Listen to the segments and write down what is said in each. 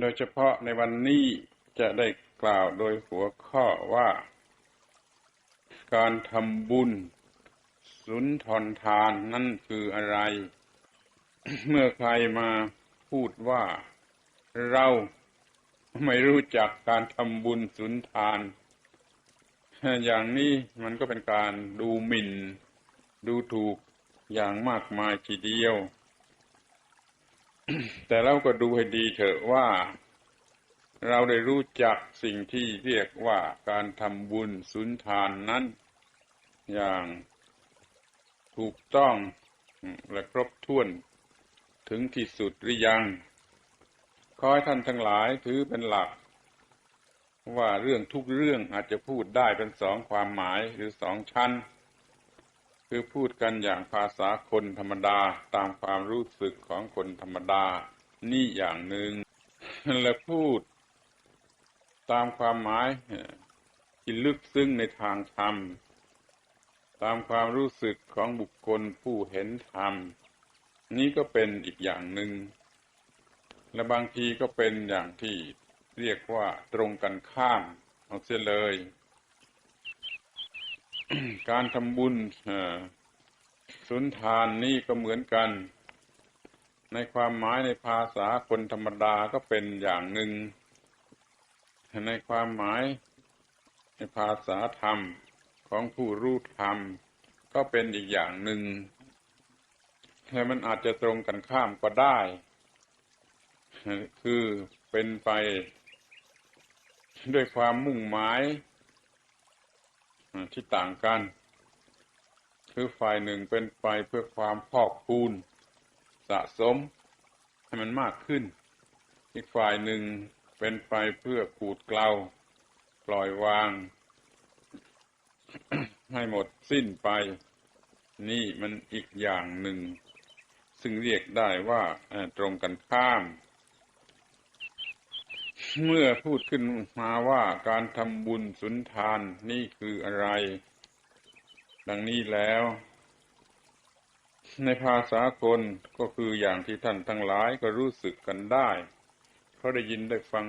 โดยเฉพาะในวันนี้จะได้กล่าวโดยหัวข้อว่า การทำบุญสุนทรทานนั่นคืออะไร เมื่อใครมาพูดว่าเราไม่รู้จักการทำบุญสุนทานอย่างนี้มันก็เป็นการดูหมิ่น ดูถูกอย่างมากมายทีเดียว แต่เราก็ดูให้ดีเถอะว่า เราได้รู้จักสิ่งที่เรียกว่าการทำบุญสุนทานนั้น อย่างถูกต้องและครบถ้วนถึงที่สุดหรือยัง ขอให้ท่านทั้งหลายถือเป็นหลัก ว่าเรื่องทุกเรื่องอาจจะพูดได้เป็นสองความหมายหรือสองชั้น คือพูดกันอย่างภาษาคนธรรมดาตามความรู้สึกของคนธรรมดา นี่อย่างหนึ่งและพูด ตามความหมายที่ลึกซึ้งในทางธรรม ตามความรู้สึกของบุคคลผู้เห็นธรรม นี่ก็เป็นอีกอย่างหนึ่งและบางทีก็เป็นอย่างที่เรียกว่าตรงกันข้ามเอาเสียเลย การทำบุญสุนทานนี่ก็เหมือนกัน ในความหมายในภาษาคนธรรมดาก็เป็นอย่างหนึ่ง ในความหมายในภาษาธรรมของผู้รู้ธรรม ก็เป็นอีกอย่างหนึ่งแต่มันอาจจะตรงกันข้ามก็ได้ คือเป็นไปด้วยความมุ่งหมาย ที่ต่างกัน คือฝ่ายหนึ่งเป็นไปเพื่อความพอกพูน สะสม ให้มันมากขึ้น อีกฝ่ายหนึ่งเป็นไปเพื่อขูดเกลาปล่อยวาง ให้หมดสิ้นไป นี่มันอีกอย่างหนึ่ง ซึ่งเรียกได้ว่าตรงกันข้าม เมื่อพูดขึ้นมาว่าการทำบุญสุนทานนี่คืออะไร ดังนี้แล้ว ในภาษาคนก็คืออย่างที่ท่านทั้งหลายก็รู้สึกกันได้ เพราะได้ยินได้ฟัง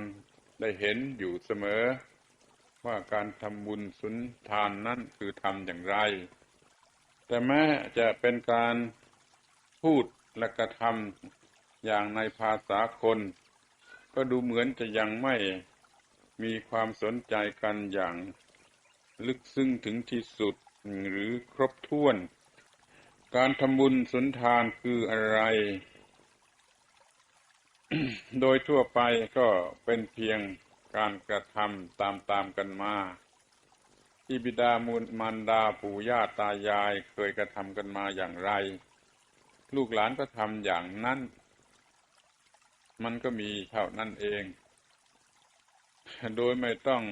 ได้เห็นอยู่เสมอ ว่าการทำบุญสุนทานนั้นคือทำอย่างไร แต่แม้จะเป็นการพูดและกระทำอย่างในภาษาคน ก็ดูเหมือนจะยังไม่มีความสนใจกันอย่างลึกซึ้งถึงที่สุดหรือครบถ้วน การทำบุญสุนทานคืออะไร โดยทั่วไปก็เป็นเพียงการกระทำตามๆกันมาที่บิดามูลมันดาปู่ย่าตายายเคยกระทำกันมาอย่างไร ลูกหลานก็ทำอย่างนั้น มันก็มีเท่านั้นเอง โดยไม่ต้อง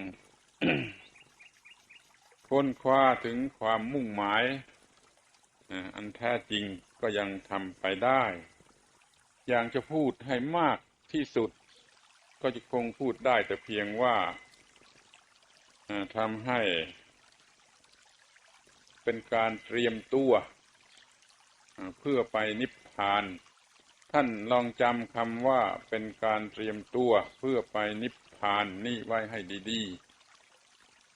ค้นคว้าถึงความมุ่งหมายอันแท้จริงก็ยังทำไปได้ อย่างจะพูดให้มากที่สุด ก็จะคงพูดได้แต่เพียงว่าทำให้ เป็นการเตรียมตัว เพื่อไปนิพพาน ท่านลองจำคำว่าเป็นการเตรียมตัวเพื่อไปนิพพานนี่ไว้ให้ดี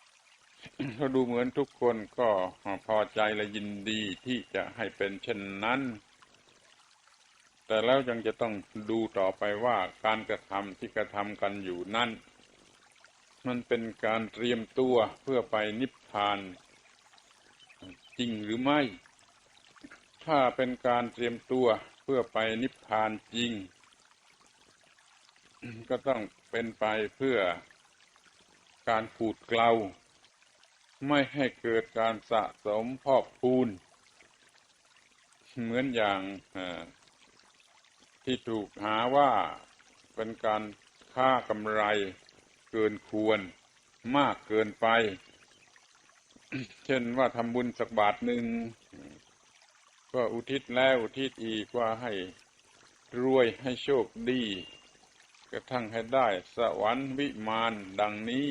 ๆเขาดูเหมือนทุกคนก็พอใจและยินดีที่จะให้เป็นเช่นนั้น แต่แล้วยังจะต้องดูต่อไปว่าการกระทำที่กระทำกันอยู่นั่นมันเป็นการเตรียมตัวเพื่อไปนิพพาน จริงหรือไม่ ถ้าเป็นการเตรียมตัว พื่อไปนิพพานจริง ก็ต้องเป็นไปเพื่อการขูดเกลาไม่ให้เกิดการสะสมพอกพูน เหมือนอย่างที่ถูกหาว่าเป็นการค่ากำไรเกินควรมากเกินไป เช่นว่าทำบุญสักบาทหนึ่ง ก็อุทิศแล้วอุทิศอีกว่าให้รวยให้โชคดี กระทั่งให้ได้สวรรค์วิมานดังนี้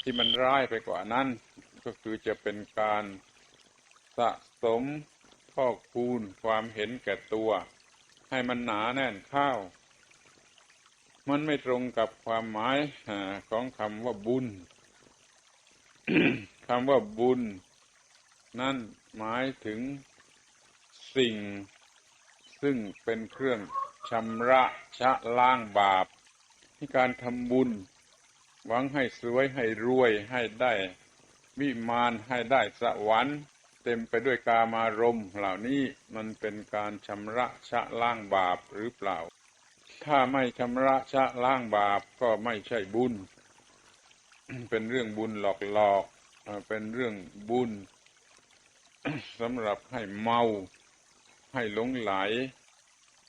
ที่มันร้ายไปกว่านั้น ก็คือจะเป็นการสะสมพอกพูนความเห็นแก่ตัว ให้มันหนาแน่นข้าว มันไม่ตรงกับความหมายของคำว่าบุญคำว่าบุญ นั่น หมายถึงสิ่งซึ่งเป็นเครื่องชำระชะล้างบาปที่การทำบุญ หวังให้สวยให้รวยให้ได้วิมานให้ได้สวรรค์ เต็มไปด้วยกามารมณ์ เหล่านี้มันเป็นการชำระชะล้างบาปหรือเปล่า ถ้าไม่ชำระชะล้างบาปก็ไม่ใช่บุญ เป็นเรื่องบุญหลอกๆเอ่อเป็นเรื่องบุญ สำหรับให้เมา ให้หลงไหล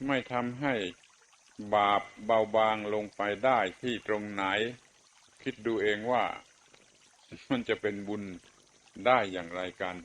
ไม่ทำให้บาปเบาบางลงไปได้ที่ตรงไหน คิดดูเองว่ามันจะเป็นบุญได้อย่างไรกัน